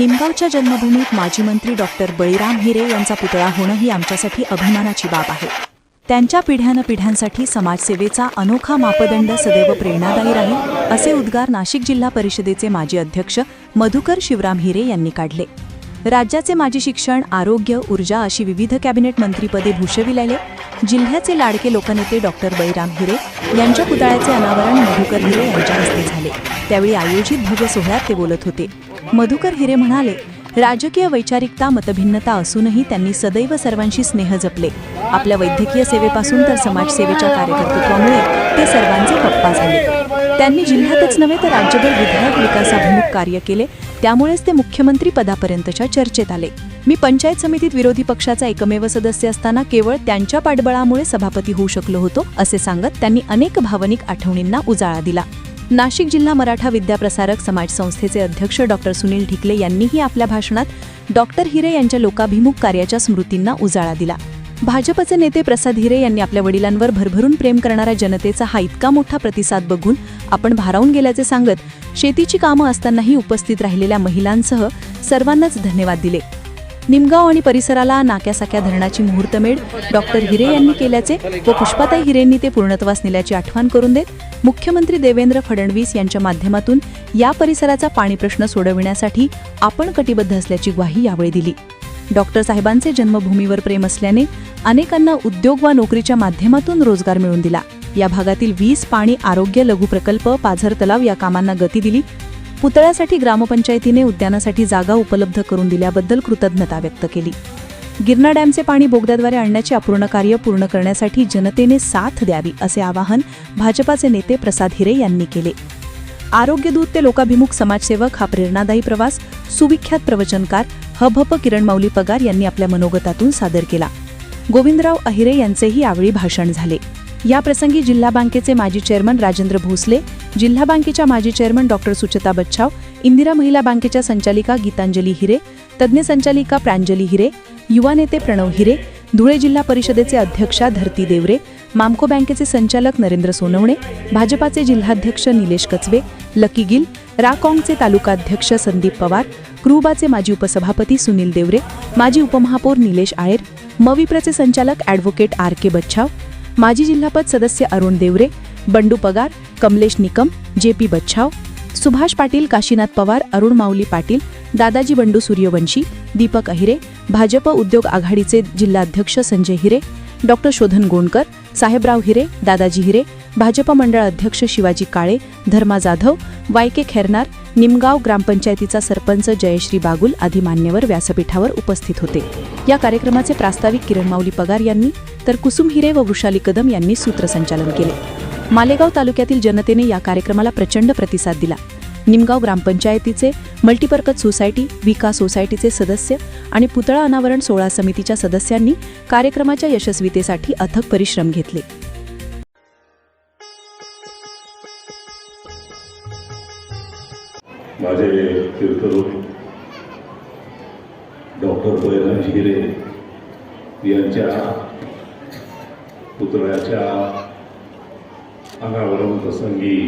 निमगावच्या जन्मभूमीत माजी मंत्री डॉक्टर बळीराम हिरे यांचा पुतळा होणं ही आमच्यासाठी अभिमानाची बाब आहे. त्यांच्या पिढ्यानं पिढ्यांसाठी समाजसेवेचा अनोखा मापदंड सदैव प्रेरणादायी राहील असे उद्गार नाशिक जिल्हा परिषदेचे माजी अध्यक्ष मधुकर शिवराम हिरे यांनी काढले. राज्याचे माजी शिक्षण आरोग्य ऊर्जा अशी विविध कॅबिनेट मंत्रीपदे भूषविलेले जिल्ह्याचे लाडके लोकनेते डॉक्टर बळीराम हिरे यांच्या पुतळ्याचे अनावरण मधुकर हिरे यांच्या हस्ते झाले. त्यावेळी आयोजित भव्य सोहळ्यात ते बोलत होते. मधुकर हिरे म्हणाले राजकीय वैचारिकता मतभिन्नता असूनही त्यांनी सदैव सर्वांशी स्नेह जपले. आपल्या वैद्यकीय सेवेपासून तर समाजसेवेच्या कार्यकर्तृत्वामुळे ते सर्वांचे पप्पा झाले. त्यांनी जिल्ह्यातच नव्हे तर राज्यभर विधायक विकासाभिमुख कार्य केले त्यामुळेच ते मुख्यमंत्री पदापर्यंतच्या चर्चेत आले. मी पंचायत समितीत विरोधी पक्षाचा एकमेव सदस्य असताना केवळ त्यांच्या पाठबळामुळे सभापती होऊ शकलो होतो असे सांगत त्यांनी अनेक भावनिक आठवणींना उजाळा दिला. नाशिक जिल्हा मराठा विद्याप्रसारक समाज संस्थेचे अध्यक्ष डॉक्टर सुनील ढिकले यांनीही आपल्या भाषणात डॉक्टर हिरे यांच्या लोकाभिमुख कार्याच्या स्मृतींना उजाळा दिला. भाजपचे नेते प्रसाद हिरे यांनी आपल्या वडिलांवर भरभरून प्रेम करणाऱ्या जनतेचा हा इतका मोठा प्रतिसाद बघून आपण भारावून गेल्याचे सांगत शेतीची कामं असतानाही उपस्थित राहिलेल्या महिलांसह सर्वांनाच धन्यवाद दिले. निमगाव आणि परिसराला नाक्यासाक्या धरणाची मुहूर्तमेढ डॉक्टर हिरे यांनी केल्याचे व पुष्पाताई हिरेंनी ते पूर्णत्वास नेल्याची आठवण करून देत मुख्यमंत्री देवेंद्र फडणवीस यांच्या माध्यमातून या परिसराचा पाणी प्रश्न सोडविण्यासाठी आपण कटिबद्ध असल्याची ग्वाही यावेळी दिली. डॉक्टर साहेबांचे जन्मभूमीवर प्रेम असल्याने अनेकांना उद्योग वा नोकरीच्या माध्यमातून रोजगार मिळवून दिला. या भागातील वीज पाणी आरोग्य लघु प्रकल्प पाझर तलाव या कामांना गती दिली. पुतळ्यासाठी ग्रामपंचायतीने उद्यानासाठी जागा उपलब्ध करून दिल्याबद्दल कृतज्ञता व्यक्त केली. गिरणा डॅमचे पाणी बोगद्याद्वारे आणण्याचे अपूर्ण कार्य पूर्ण करण्यासाठी जनतेने साथ द्यावी असे आवाहन भाजपाचे नेते प्रसाद हिरे यांनी केले. आरोग्यदूत ते लोकाभिमुख समाजसेवक हा प्रेरणादायी प्रवास सुविख्यात प्रवचनकार हभप किरण माऊली पगार यांनी आपल्या मनोगतातून सादर केला. गोविंदराव अहिरे यांचेही यावेळी भाषण झाले. या प्रसंगी जिल्हा बँकेचे माजी चेअरमन राजेंद्र भोसले जिल्हा बँकेच्या माजी चेअरमन डॉक्टर सुचता बच्छाव इंदिरा महिला बँकेच्या संचालिका गीतांजली हिरे तज्ज्ञ संचालिका प्रांजली हिरे युवा नेते प्रणव हिरे धुळे जिल्हा परिषदेचे अध्यक्षा धरती देवरे मामको बँकेचे संचालक नरेंद्र सोनवणे भाजपाचे जिल्हाध्यक्ष निलेश कचवे लकी गिल राकॉंगचे तालुकाध्यक्ष संदीप पवार क्रुबाचे माजी उपसभापती सुनील देवरे माजी उपमहापौर निलेश आयर मविप्रचे संचालक ॲडव्होकेट आर के बच्छाव माजी जिल्हापद सदस्य अरुण देवरे बंडू पगार कमलेश निकम जे पी बच्छाव सुभाष पाटील काशीनाथ पवार अरुण माऊली पाटील दादाजी बंडू सूर्यवंशी दीपक अहिरे भाजप उद्योग आघाडीचे जिल्हाध्यक्ष संजय हिरे डॉक्टर शोधन गोंडकर साहेबराव हिरे दादाजी हिरे भाजप मंडळ अध्यक्ष शिवाजी काळे धर्मा जाधव वायके खेरनार निमगाव ग्रामपंचायतीचा सरपंच जयश्री बागुल आदी मान्यवर व्यासपीठावर उपस्थित होते. या कार्यक्रमाचे प्रास्ताविक किरण माऊली पगार यांनी तर कुसुम हिरे व वृषाली कदम यांनी सूत्रसंचालन केले. मालेगाव तालुक्यातील जनतेने या कार्यक्रमाला प्रचंड प्रतिसाद दिला. निमगाव ग्रामपंचायतीचे मल्टीपर्पज सोसायटी विकास सोसायटीचे सदस्य आणि पुतळा अनावरण सोहळा समितीच्या सदस्यांनी कार्यक्रमाच्या यशस्वीतेसाठी अथक परिश्रम घेतले. माझे कीर्तरूप डॉक्टर बळीराम हिरे यांच्या पुतळ्याच्या अनावरण प्रसंगी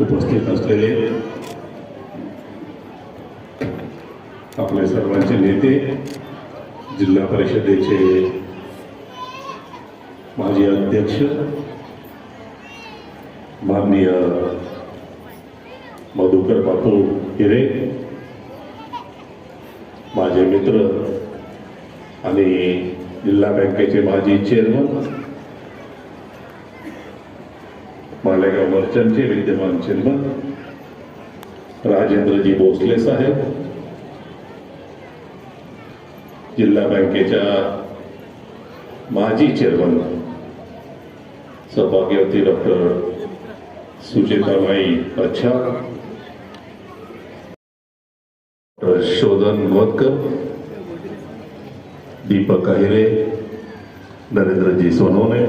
उपस्थित असलेले आपले सर्वांचे नेते जिल्हा परिषदेचे माजी अध्यक्ष माननीय मधुकर बापू हिरे. माझे मित्र आणि जिल्हा बँकेचे माजी चेअरमन मालेगाव मर्चंटचे विद्यमान चेअरमन राजेंद्रजी भोसले साहेब. जिल्हा बँकेच्या माजी चेअरमन सौभाग्यवती डॉक्टर सुचेताबाई अच्छा शोधन गोतकर दीपक अहिरे नरेंद्रजी सोनवणे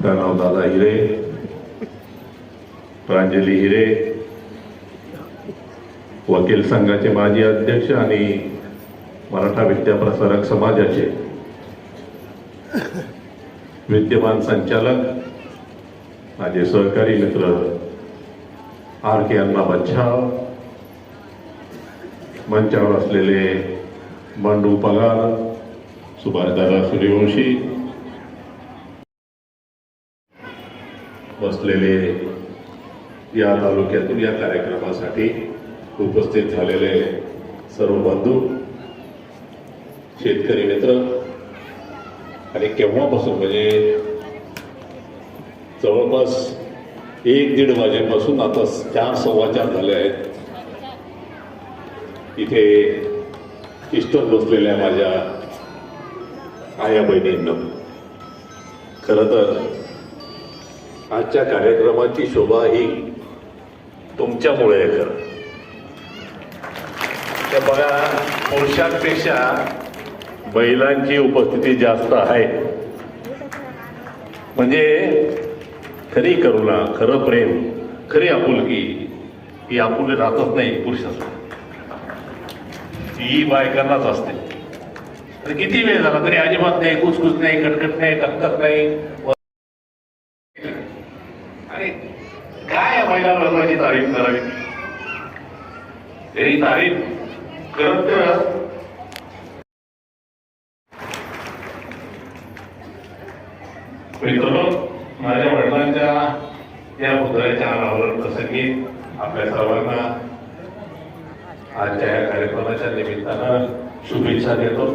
प्रणवदादा हिरे प्रांजली हिरे वकील संघाचे माजी अध्यक्ष आणि मराठा विद्याप्रसारक समाजाचे विद्यमान संचालक माझे सहकारी मित्र आर के अण्णा बच्छाव मंचावर असलेले बंडू पगार सुभाषदादा सूर्यवंशी बसलेले या तालुक्यातून या कार्यक्रमासाठी उपस्थित झालेले सर्व बंधू शेतकरी मित्र आणि केव्हापासून म्हणजे जवळपास एक दीड वाजेपासून आता चार सव्वा चार झाले आहेत. इथे इष्टत बसलेल्या माझ्या आया बहिणींना. खरं तर आजच्या कार्यक्रमाची शोभा ही तुमच्यामुळे आहे खरं. तर बघा पुरुषांपेक्षा महिलांची उपस्थिती जास्त आहे. म्हणजे खरी करुणा खरं प्रेम खरी आपुलकी ही आपुलकी राहतच नाही पुरुषासाठी ही बायकांनाच असते. तर किती वेळ झाला? तरी अजिबात नाही कुसकुस नाही कटकट नाही टक्कत नाही आणि काय या महिला वर्गाची तारीफ करावी तरी तारीफ करत करत मित्रांनो माझ्या वडिलांच्या या पुतळ्याच्या अनावरण प्रसंगी आपल्या सर्वांना आजच्या या कार्यक्रमाच्या निमित्तानं शुभेच्छा देतो.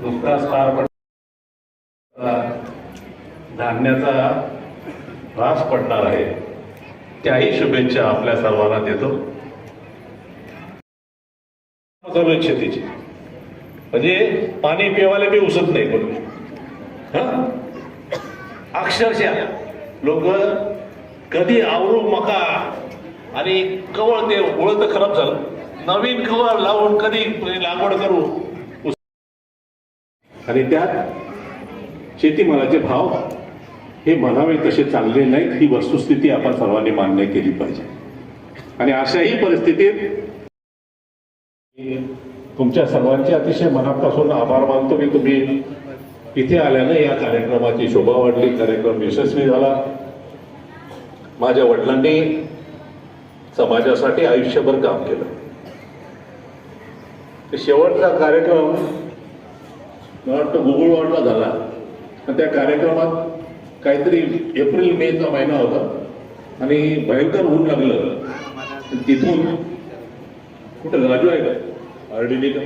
नुकताच पार पडला. धान्याचा रास पडणार आहे. त्याही शुभेच्छा आपल्या सर्वांना देतो. चालू शेतीची. म्हणजे पाणी पिवायला बी उसत नाही कोणी. अक्षरशः लोक कधी आवरू मका आणि कवळ ते ओळख खराब झालं. नवीन कवर लावून कधी लागवड करू? आणि त्यात शेतीमालाचे भाव हे म्हणावे तसे चांगले नाहीत ही वस्तुस्थिती आपण सर्वांनी मान्य केली पाहिजे. आणि अशाही परिस्थितीत तुमच्या सर्वांचे अतिशय मनापासून आभार मानतो की तुम्ही इथे आल्यानं या कार्यक्रमाची शोभा वाढली कार्यक्रम यशस्वी झाला. माझ्या वडिलांनी समाजासाठी आयुष्यभर काम केलं. शेवटचा कार्यक्रम मला वाटतं गुगुळवाडला झाला. आणि त्या कार्यक्रमात काहीतरी एप्रिल मेचा महिना होता. आणि भयंकर ऊन लागलं. तिथून कुठं राजू आहे का? आर डी का?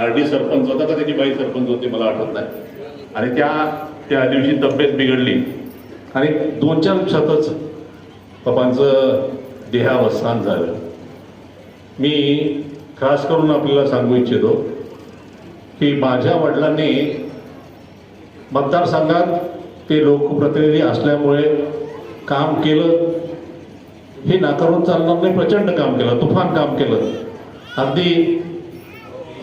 आर डी सरपंच होता का? त्याची बाई सरपंच होती मला आठवत नाही. आणि त्या त्या दिवशी तब्येत बिघडली. आणि दोन चार दिवसातच पप्पांचं देहावसान झालं. मी खास करून आपल्याला सांगू इच्छितो की माझ्या वडिलांनी मतदारसंघात ते लोकप्रतिनिधी असल्यामुळे काम केलं. हे नाकारून चालणार नाही प्रचंड काम केलं तुफान काम केलं. अगदी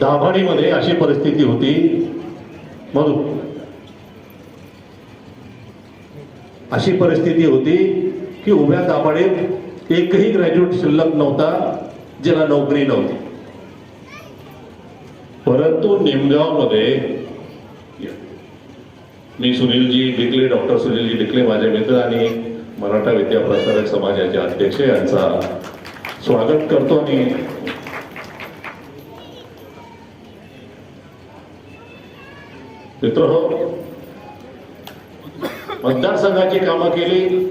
दाभाडीमध्ये अशी परिस्थिती होती. म्हणून अशी परिस्थिती होती की उभ्या दाभाडीत एकही ग्रॅज्युएट शिल्लक नव्हता ज्याला नोकरी नव्हती. परंतु निमगावमध्ये मी सुनीलजी डिकले डॉक्टर सुनीलजी डिकले माझे मित्र आणि मराठा विद्याप्रसारक समाजाचे अध्यक्ष यांचा स्वागत करतो आणि मित्र हो मतदारसंघाची कामं केली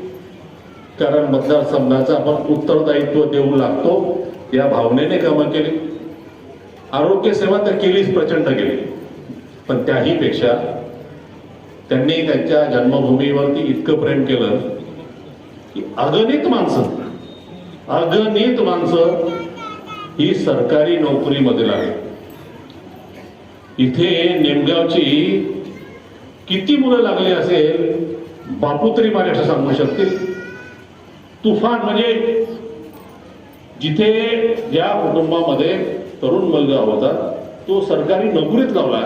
कारण मतदारसंघाचं आपण उत्तरदायित्व देऊ लागतो या भावनेने कामं केली. आरोग्य सेवा तर केलीच प्रचंड केली. पण त्याही पेक्षा त्यांनी त्यांच्या जन्मभूमीवरती इतकं प्रेम केलं की अगणित माणसं अगणित माणसं ही सरकारी नोकरीमध्ये लागली. इथे नेमगावची किती मुलं लागली असेल बापू तरी माझ्याकडे सांगू शकतील? तुफान म्हणजे जिथे ज्या कुटुंबामध्ये तरुण मुलगा होता तो सरकारी नोकरीत लावला.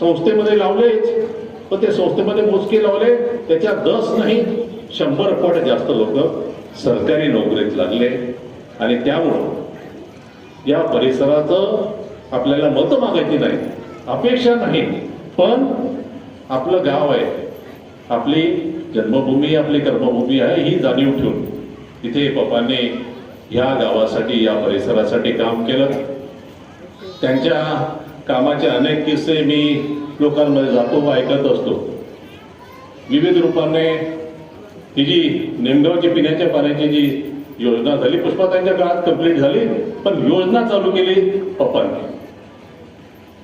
संस्थेमध्ये लावलेच पण ते संस्थेमध्ये मोजके लावले त्याच्या दस नाही शंभर पट जास्त लोक सरकारी नोकरीत लागले. आणि त्यामुळं या परिसराचं आपल्याला मतं मागायची नाही अपेक्षा नाही. पण आपलं गाव आहे आपली जन्मभूमी आपली कर्मभूमी आहे ही जाणीव ठेवून तिथे पप्पांनी ह्या गावासाठी या परिसरासाठी काम केलं. त्यांच्या कामाचे अनेक किस्से मी लोकांमध्ये जातो व ऐकत असतो. विविध रूपाने ही जी नेमगावची पिण्याच्या पाण्याची जी योजना झाली पुष्पाताईंच्या काळात कंप्लीट झाली पण योजना चालू केली पप्पांनी.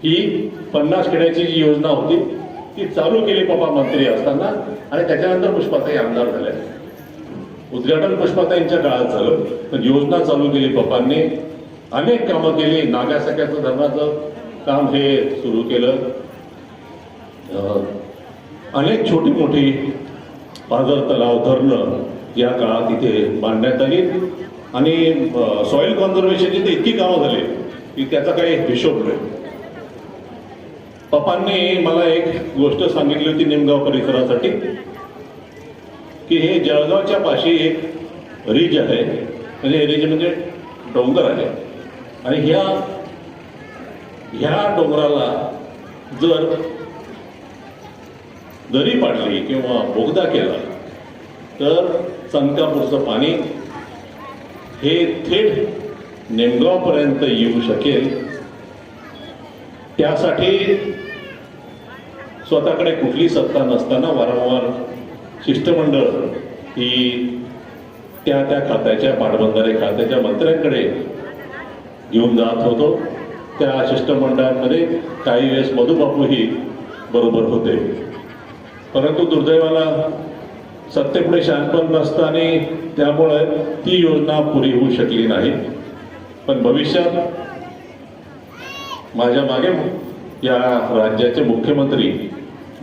ही पन्नास खेड्याची जी योजना होती ती चालू केली पप्पा मंत्री असताना आणि त्याच्यानंतर पुष्पाताई आमदार झाल्या. उद्घाटन पुष्पाताईंच्या काळात झालं. पण योजना चालू केली पप्पांनी. अनेक कामं केली. नागासाक्याचं धरणाचं काम हे सुरू केलं. अनेक छोटी मोठी पाझर तलाव धरणं या काळात इथे बांधण्यात आली. आणि सॉइल कॉन्झर्वेशनची तर इतकी कामं झाली की त्याचा काही हिशोब नाही. पप्पांनी मला एक गोष्ट सांगितली होती निमगाव परिसरासाठी. की हे जळगावच्या पाशी एक रिज आहे. म्हणजे रिज म्हणजे डोंगर आहे. आणि ह्या ह्या डोंगराला जर दरी पाडली किंवा बोगदा केला तर चंदकापूरचं पाणी हे थेट नेमगावपर्यंत येऊ शकेल. त्यासाठी स्वतःकडे कुठली सत्ता नसताना वारंवार शिष्टमंडळ ही त्या त्या खात्याच्या पाटबंधारे खात्याच्या मंत्र्यांकडे घेऊन जात होतो. त्या शिष्टमंडळांमध्ये काही वेळेस मधुबापूही बरोबर होते. परंतु दुर्दैवाला सत्तेपुढे शानपण नसताना त्यामुळे ती योजना पुरी होऊ शकली नाही. पण भविष्यात माझ्या मागे या राज्याचे मुख्यमंत्री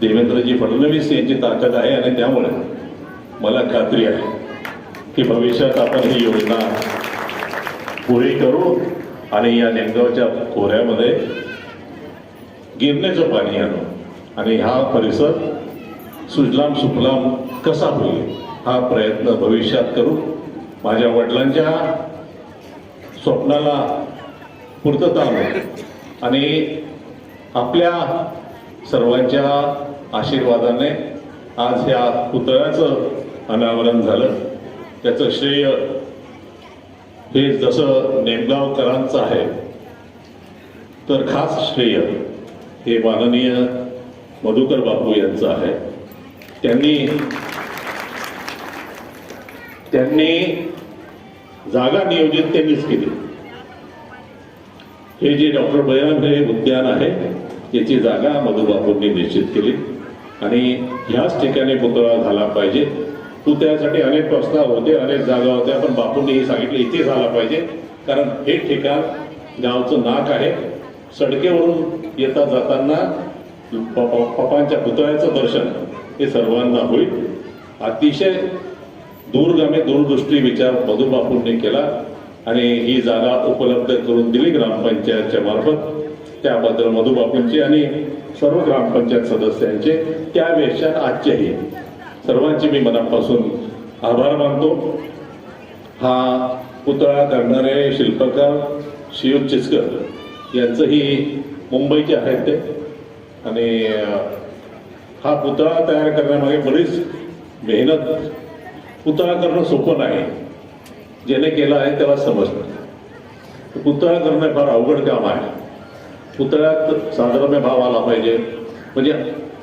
देवेंद्रजी फडणवीस यांची ताकद आहे आणि त्यामुळे मला खात्री आहे की भविष्यात आपण ही योजना पुरी करू आणि या निमगावच्या खोऱ्यामध्ये गिरण्याचं पाणी आणू. आणि हा परिसर सुजलाम सुफलाम कसा होईल हा प्रयत्न भविष्यात करू. माझ्या वडिलांच्या स्वप्नाला पूर्तता आणू. आणि आपल्या सर्वांच्या आशीर्वादाने आज ह्या पुतळ्याचं अनावरण झालं. त्याचं श्रेय हे जसं नेमगावकरांचं आहे तर खास श्रेय हे माननीय मधुकर बापू यांचं आहे. त्यांनी त्यांनी जागा नियोजित त्यांनीच केली. हे जे डॉक्टर बळीराम हे उद्यान आहे याची जागा मधुबापूंनी निश्चित केली. आणि ह्याच ठिकाणी पुतळा झाला पाहिजे. तू त्यासाठी अनेक प्रस्ताव होते अनेक जागा होत्या पण बापूंनी हे सांगितलं इथे झाला पाहिजे. कारण हे ठिकाण गावचं नाक आहे. सडकेवरून येता जाताना पप्पा- पप्पांच्या पुतळ्याचं दर्शन हे सर्वांना होईल. अतिशय दूरगामी दूरदृष्टी विचार मधुबापूंनी केला. आणि ही जागा उपलब्ध करून दिली ग्रामपंचायतच्या मार्फत. त्याबद्दल मधुबापूंची आणि सर्व ग्रामपंचायत सदस्यांचे त्यापेक्षा आजचेही सर्वांचे मी मनापासून आभार मानतो. हा पुतळा करणारे शिल्पकार शिव चिचकर यांचंही मुंबईचे आहेत ते. आणि हा पुतळा तयार करण्यामागे बरीच मेहनत पुतळा करणं सोपं नाही. ज्याने केलं आहे त्याला समजतं. पुतळा करणं फार अवघड काम आहे. पुतळ्यात साधर्म्य भाव आला पाहिजे. म्हणजे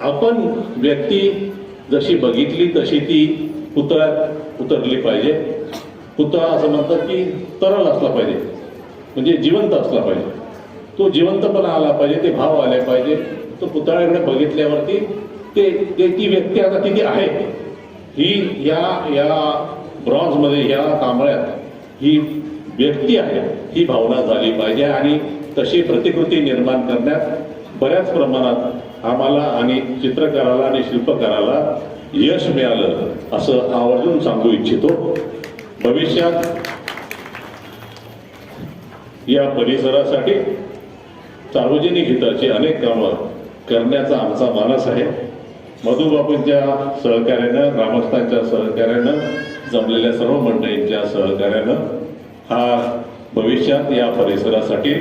आपण व्यक्ती जशी बघितली तशी ती पुतळ्यात उतरली पाहिजे. पुतळा असं म्हणतात की तरल असला पाहिजे. म्हणजे जिवंत असला पाहिजे. तो जिवंतपणा आला पाहिजे ते भाव आले पाहिजे. तो पुतळ्याकडे बघितल्यावरती ते ते ती व्यक्ती आता तिथे आहे. ही या या ब्रॉन्झमध्ये या तांबळ्यात ही व्यक्ती आहे. ही भावना झाली पाहिजे आणि तशी प्रतिकृती निर्माण करण्यात बऱ्याच प्रमाणात आम्हाला आणि चित्रकाराला आणि शिल्पकाराला यश मिळालं असं आवर्जून सांगू इच्छितो. भविष्यात या परिसरासाठी सार्वजनिक हिताची अनेक कामं करण्याचा आमचा मानस आहे. मधुबापूंच्या सहकार्यानं ग्रामस्थांच्या सहकार्यानं जमलेल्या सर्व मंडळींच्या सहकार्यानं हा भविष्यात या परिसरासाठी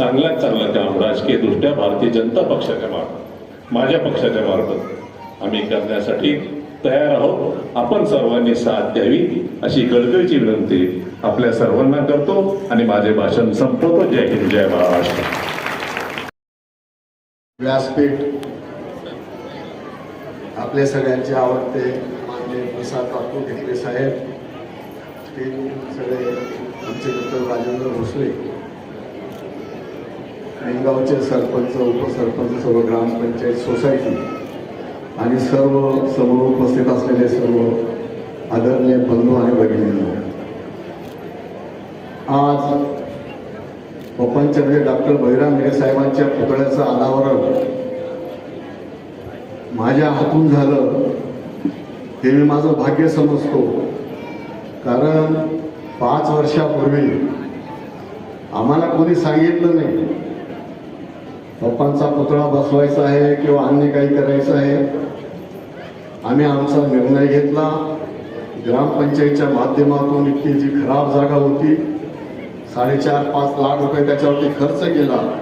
चांगल्यात चांगलं काम राजकीयदृष्ट्या भारतीय जनता पक्षाच्या मार्फत माझ्या पक्षाच्या मार्फत आम्ही करण्यासाठी तयार आहोत. आपण सर्वांनी साथ द्यावी अशी गळगळीची विनंती आपल्या सर्वांना करतो आणि माझे भाषण संपवतो. जय हिंद जय महाराष्ट्र. व्यासपीठ आपले सगळ्यांचे आवडते माननीय प्रसाद बापू घेतले साहेब ते सगळे आमचे डॉक्टर राजेंद्र भोसले निमगावचे सरपंच उपसरपंच सर्व ग्रामपंचायत सोसायटी आणि सर्व समोर उपस्थित असलेले सर्व आदरणीय बंधू आणि भगिनी आज पप्पांच्या म्हणजे डॉक्टर बहिराम हिरे साहेबांच्या पुतळ्याचं अनावरण माझ्या हातून झालं हे मी माझं भाग्य समजतो. कारण पाच वर्षापूर्वी आम्हाला कोणी सांगितलं नाही पप्पांचा पुतळा बसवायचा आहे किंवा अन्य काही करायचं आहे. आम्ही आमचा निर्णय घेतला. ग्रामपंचायतच्या माध्यमातून इतकी जी खराब जागा होती साडेचार पाच लाख रुपये त्याच्यावरती खर्च केला.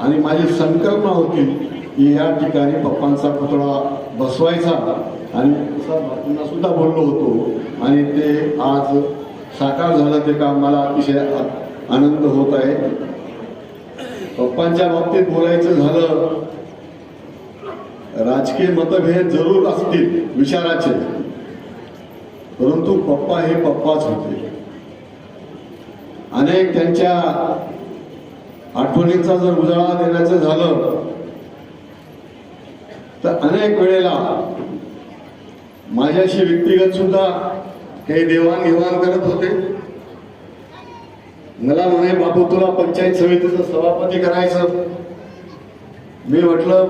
आणि माझी संकल्पना होती की या ठिकाणी पप्पांचा पुतळा बसवायचा. आणि सुद्धा बोललो होतो. आणि ते आज साकार झालं ते काम मला अतिशय आनंद होत आहे. पप्पांच्या बाबतीत बोलायचं झालं राजकीय मतभेद जरूर असतील विचाराचे. परंतु पप्पा हे पप्पाच होते. अनेक त्यांच्या आठवणींचा जर उजाळा देण्याचं झालं तर अनेक वेळेला माझ्याशी व्यक्तिगत सुद्धा काही देवाणघेवाण करत होते. मला म्हणे बापू तुला पंचायत समितीचं सभापती करायचं. मी म्हटलं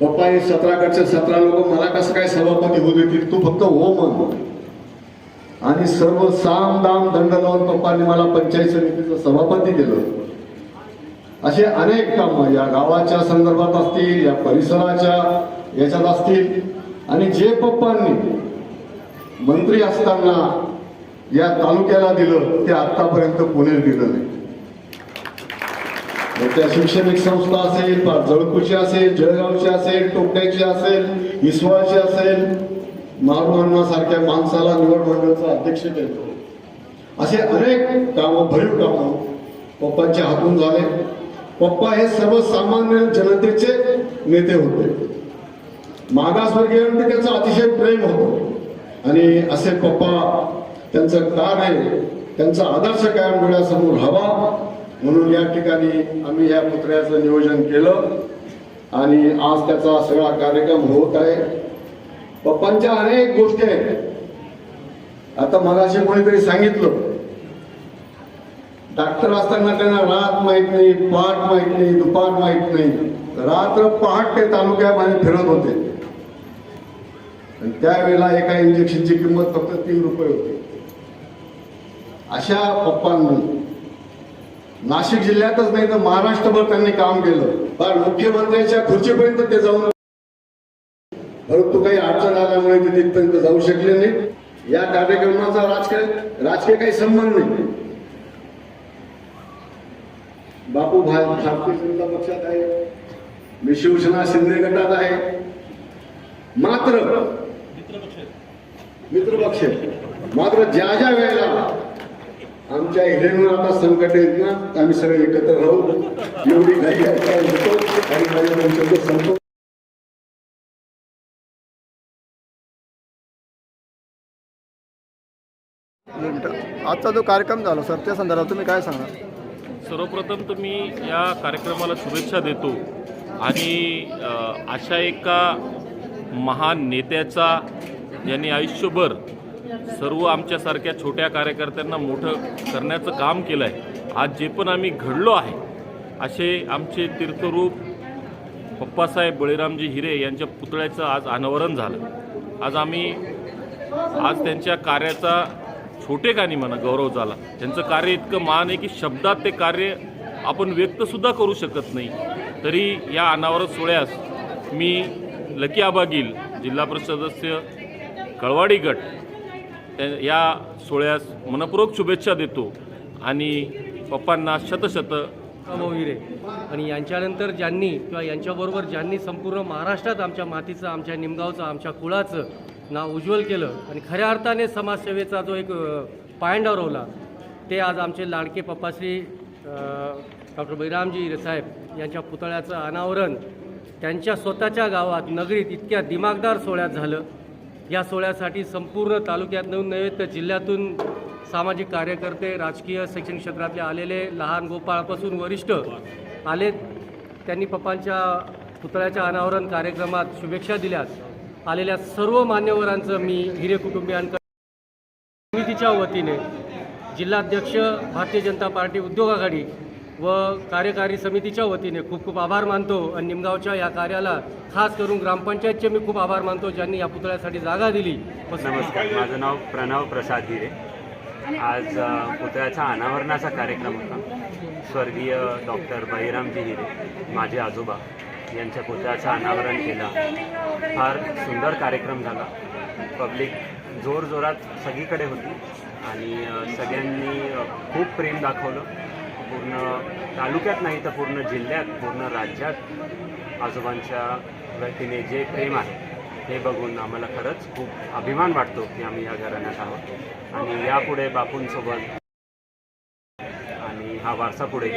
पप्पा हे सतराकडचे सतरा लोक मला कसं काय सभापती होऊ देतील? तू फक्त हो म्हण. आणि सर्व साम दाम दंड लावून पप्पांनी मला पंचायत समितीचं सभापती केलं. असे अनेक कामं या गावाच्या संदर्भात असतील या परिसराच्या याच्यात असतील. आणि जे पप्पांनी मंत्री असताना या तालुक्याला दिलं ते आतापर्यंत पुणे दिलं नाही. त्या शैक्षणिक संस्था असेल जळकूची असेल जळगावची असेल टोकड्याची असेल इसवाळची असेल मारुअण्णा सारख्या माणसाला निवड मंडळाचा अध्यक्ष केलं असे अनेक कामं भरीव कामं पप्पांच्या हातून झाले. पप्पा हे सर्वसामान्य जनतेचे नेते होते. मागासवर्गीयांनी त्याचं अतिशय प्रेम होतं. आणि असे पप्पा त्यांचं कार्य त्यांचा आदर्श कायम डोळ्यासमोर हवा. म्हणून या ठिकाणी आम्ही या पुतळ्याचं नियोजन केलं. आणि आज त्याचा सगळा कार्यक्रम होत आहे. पप्पांच्या अनेक गोष्टी आहेत. आता मगाशी कोणीतरी सांगितलं. डॉक्टर असताना त्यांना रात माहीत नाही पहाट माहीत नाही दुपार माहीत नाही. रात्र पहाट ते तालुक्यामध्ये फिरत होते. आणि त्यावेळेला एका इंजेक्शनची किंमत फक्त तीन रुपये होती. अशा पप्पांनी. नाशिक जिल्ह्यातच नाही तर महाराष्ट्रभर त्यांनी काम केलं. फार मुख्यमंत्र्यांच्या खुर्चीपर्यंत ते जाऊन परंतु काही अडचण आल्यामुळे ते तिथपर्यंत जाऊ शकले नाही. या कार्यक्रमाचा राजकीय राजकीय काही संबंध नाही. बापू भा भारतीय जनता पक्षात आहे. मी शिवसेना शिंदे गटात आहे. मात्र मित्रपक्ष मात्र ज्या ज्या वेळेला आमच्या हिरेवर आता संकट येत ना आम्ही सगळे एकत्र राहू. एवढी घाई आणि माझे दोन शब्द संपवतो. मिनिटं. आजचा जो कार्यक्रम झाला सर त्या संदर्भात तुम्ही काय सांगणार? सर्वप्रथम तर मी या कार्यक्रमाला शुभेच्छा देतो आणि अशा एका महान नेत्याचा यांनी आयुष्यभर सर्व आमच्यासारख्या छोट्या कार्यकर्त्यांना मोठं करण्याचं काम केलं आहे आज जे पण आम्ही घडलो आहे असे आमचे तीर्थरूप पप्पासाहेब बळीरामजी हिरे यांच्या पुतळ्याचं आज अनावरण झालं. आज आम्ही आज त्यांच्या कार्याचा छोटेखानी म्हणा गौरव झाला. त्यांचं कार्य इतकं महान आहे की शब्दात ते कार्य आपण व्यक्तसुद्धा करू शकत नाही. तरी या अनावरण सोहळ्यास मी लकी आबागील जिल्हा परिषद सदस्य कळवाडी गट या सोहळ्यास मनपूर्वक शुभेच्छा देतो. आणि पप्पांना शतशत मोहिरे. आणि यांच्यानंतर ज्यांनी किंवा यांच्याबरोबर ज्यांनी संपूर्ण महाराष्ट्रात आमच्या मातीचं आमच्या निमगावचं आमच्या कुळाचं नाव उज्ज्वल केलं आणि खऱ्या अर्थाने समाजसेवेचा जो एक पायंडा पायंडावरवला ते आज आमचे लाडके पप्पाश्री डॉक्टर बैरामजी साहेब यांच्या पुतळ्याचं अनावरण त्यांच्या स्वतःच्या गावात नगरीत इतक्या दिमागदार सोहळ्यात झालं. या सोहळ्यासाठी संपूर्ण तालुक्यात नव्हे नव्हे तर जिल्ह्यातून सामाजिक कार्यकर्ते राजकीय शैक्षणिक क्षेत्रातले आलेले लहान गोपाळापासून वरिष्ठ आले त्यांनी पप्पांच्या पुतळ्याच्या अनावरण कार्यक्रमात शुभेच्छा दिल्यात. आलेल्या सर्व मान्यवरांचं मी हिरे कुटुंबियांकडे समितीच्या वतीने जिल्हाध्यक्ष भारतीय जनता पार्टी उद्योग आघाडी व कार्यकारी समितीच्या वतीने खूप खूप आभार मानतो. आणि निमगावच्या या कार्याला खास करून ग्रामपंचायतचे मी खूप आभार मानतो ज्यांनी या पुतळ्यासाठी जागा दिली. नमस्कार. माझं नाव प्रणव प्रसाद हिरे. आज पुतळ्याचा अनावरणाचा कार्यक्रम होता. स्वर्गीय डॉक्टर बहिरामजी हिरे माझे आजोबा यांच्या पुतळ्याचं अनावरण केलं. फार सुंदर कार्यक्रम झाला. पब्लिक जोरजोरात सगळीकडे होती. आणि सगळ्यांनी खूप प्रेम दाखवलं. पूर्ण तालुक्यात नाही तर पूर्ण जिल्ह्यात पूर्ण राज्यात आजोबांच्या वतीने जे प्रेम आहे हे बघून आम्हाला खरंच खूप अभिमान वाटतो की आम्ही या घराण्यात आहोत. आणि यापुढे बापूंसोबत आणि हा वारसा पुढे.